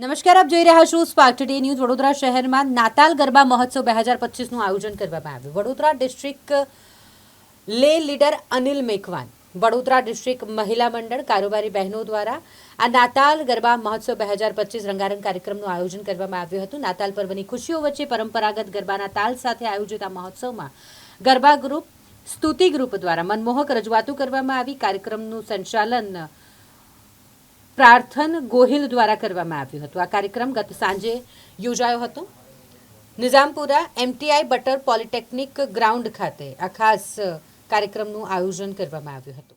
નમસ્કાર, આપ જોઈ રહ્યા છો સ્પાર્ક ટુડે ન્યૂઝ વડોદરા શહેરમાં નાતાલ ગરબા મહોત્સવ બે હજાર પચીસનું આયોજન કરવામાં આવ્યું. વડોદરા ડિસ્ટ્રિક્ટ લે લીડર અનિલ મેઘવાન વડોદરા ડિસ્ટ્રિક્ટ મહિલા મંડળ કારોબારી બહેનો દ્વારા આ નાતાલ ગરબા મહોત્સવ બે હજાર પચીસ રંગારંગ કાર્યક્રમનું આયોજન કરવામાં આવ્યું હતું. નાતાલ પર્વની ખુશીઓ વચ્ચે પરંપરાગત ગરબાના તાલ સાથે આયોજિત આ મહોત્સવમાં ગરબા ગ્રુપ, સ્તુતિ ગ્રુપ દ્વારા મનમોહક રજૂઆતો કરવામાં આવી. કાર્યક્રમનું સંચાલન પ્રાર્થન ગોહિલ દ્વારા કરવામાં આવ્યું હતું. આ કાર્યક્રમ ગત સાંજે યોજાયો હતો. Nizampura MTI butter polytechnic ground ખાતે આ ખાસ કાર્યક્રમનું આયોજન કરવામાં આવ્યું હતું.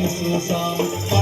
一路上。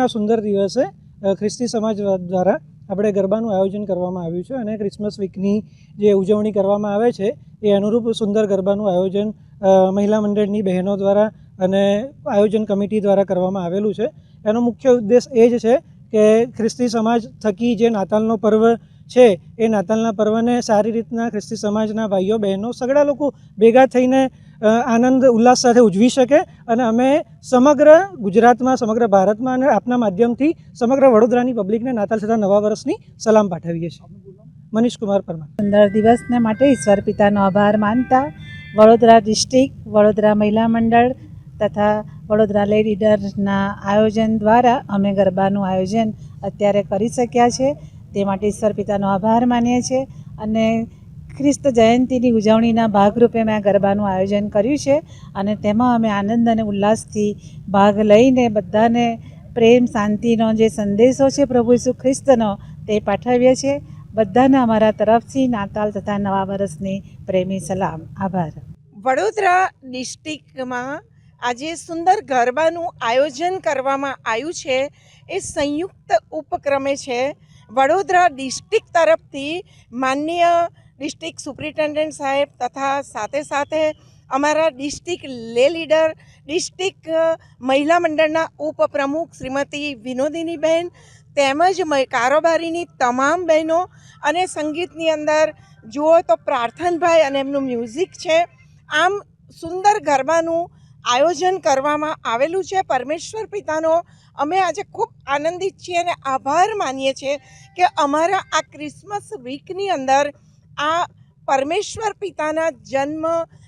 આજના સુંદર દિવસે ખ્રિસ્તી સમાજ દ્વારા આપણે ગરબાનું આયોજન કરવામાં આવ્યું છે અને ક્રિસમસ વીકની જે ઉજવણી કરવામાં આવે છે, એ અનુરૂપ સુંદર ગરબાનું આયોજન મહિલા મંડળની બહેનો દ્વારા અને આયોજન કમિટી દ્વારા કરવામાં આવેલું છે. એનો મુખ્ય ઉદ્દેશ એ જ છે કે ખ્રિસ્તી સમાજ થકી જે નાતાલનો પર્વ છે. એ નાતાલના પર્વને સારી રીતના ખ્રિસ્તી સમાજના ભાઈઓ, બહેનો સગળા લોકો ભેગા થઈને આનંદ, ઉલ્લાસ સાથે ઉજવી શકે અને અમે સમગ્ર ગુજરાતમાં, સમગ્ર ભારતમાં અને આપના માધ્યમથી સમગ્ર વડોદરાની પબ્લિકને નાતાલ તથા નવા વર્ષની સલામ પાઠવીએ છીએ. મનીષ કુમાર પરમાર. પંદર દિવસને માટે ઈશ્વર પિતાનો આભાર માનતા વડોદરા ડિસ્ટ્રિક્ટ, વડોદરા મહિલા મંડળ તથા વડોદરા લેડી લીડરના આયોજન દ્વારા અમે ગરબાનું આયોજન અત્યારે કરી શક્યા છે. તે માટે ઈશ્વર પિતાનો આભાર માનીએ છીએ અને ખ્રિસ્ત જયંતિની ઉજવણીના ભાગરૂપે મેં ગરબાનું આયોજન કર્યું છે અને તેમાં અમે આનંદ અને ઉલ્લાસથી ભાગ લઈને બધાને પ્રેમ, શાંતિનો જે સંદેશો છે પ્રભુ ઈસુ ખ્રિસ્તનો તે પાઠવીએ છીએ. બધાને અમારા તરફથી નાતાલ તથા નવા વર્ષની પ્રેમી સલામ. આભાર. વડોદરા ડિસ્ટ્રિક્ટમાં આજે સુંદર ગરબાનું આયોજન કરવામાં આવ્યું છે. એ સંયુક્ત ઉપક્રમે છે. વડોદરા ડિસ્ટ્રિક્ટ તરફથી માનનીય ડિસ્ટ્રિક્ટ સુપ્રિન્ટેન્ડન્ટ સાહેબ તથા સાથે સાથે અમારા ડિસ્ટ્રિક્ટ લે લીડર, ડિસ્ટ્રિક્ટ મહિલા મંડળના ઉપપ્રમુખ શ્રીમતી વિનોદિનીબહેન તેમજ કારોબારીની તમામ બહેનો અને સંગીતની અંદર જુઓ તો પ્રાર્થનભાઈ અને એમનું મ્યુઝિક છે. આમ સુંદર ગરબાનું આયોજન કરવામાં આવેલું છે. પરમેશ્વર પિતાનો અમે આજે ખૂબ આનંદિત છીએ અને આભાર માનીએ છીએ કે અમારા આ ક્રિસમસ વીકની અંદર આ પરમેશ્વર પિતાના જન્મ,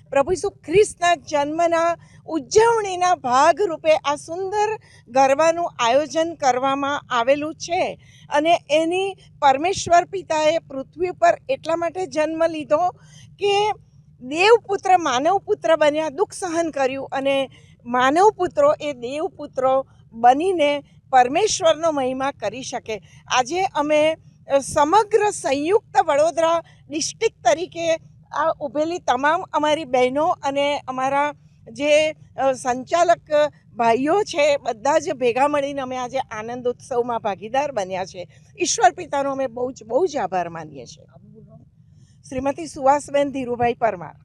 પ્રભુ ખ્રિસ્તના જન્મના ઉજવણીના ભાગરૂપે આ સુંદર ગરબાનું આયોજન કરવામાં આવેલું છે. અને એની પરમેશ્વર પિતાએ પૃથ્વી પર એટલા માટે જન્મ લીધો કે દેવપુત્ર માનવપુત્ર બન્યા દુઃખ સહન કર્યું અને માનવપુત્રો એ દેવપુત્રો બનીને પરમેશ્વરનો મહિમા કરી શકે. આજે અમે સમગ્ર સંયુક્ત વડોદરા ડિસ્ટ્રિક્ટ તરીકે આ ઊભેલી તમામ અમારી બહેનો અને અમારા જે સંચાલક ભાઈઓ છે બધા જ ભેગા મળીને અમે આજે આનંદ ઉત્સવમાં ભાગીદાર બન્યા છે. ઈશ્વર પિતાનો અમે બહુ જ બહુ જ આભાર માનીએ છીએ. શ્રીમતી સુવાસબેન ધીરુભાઈ પરમાર.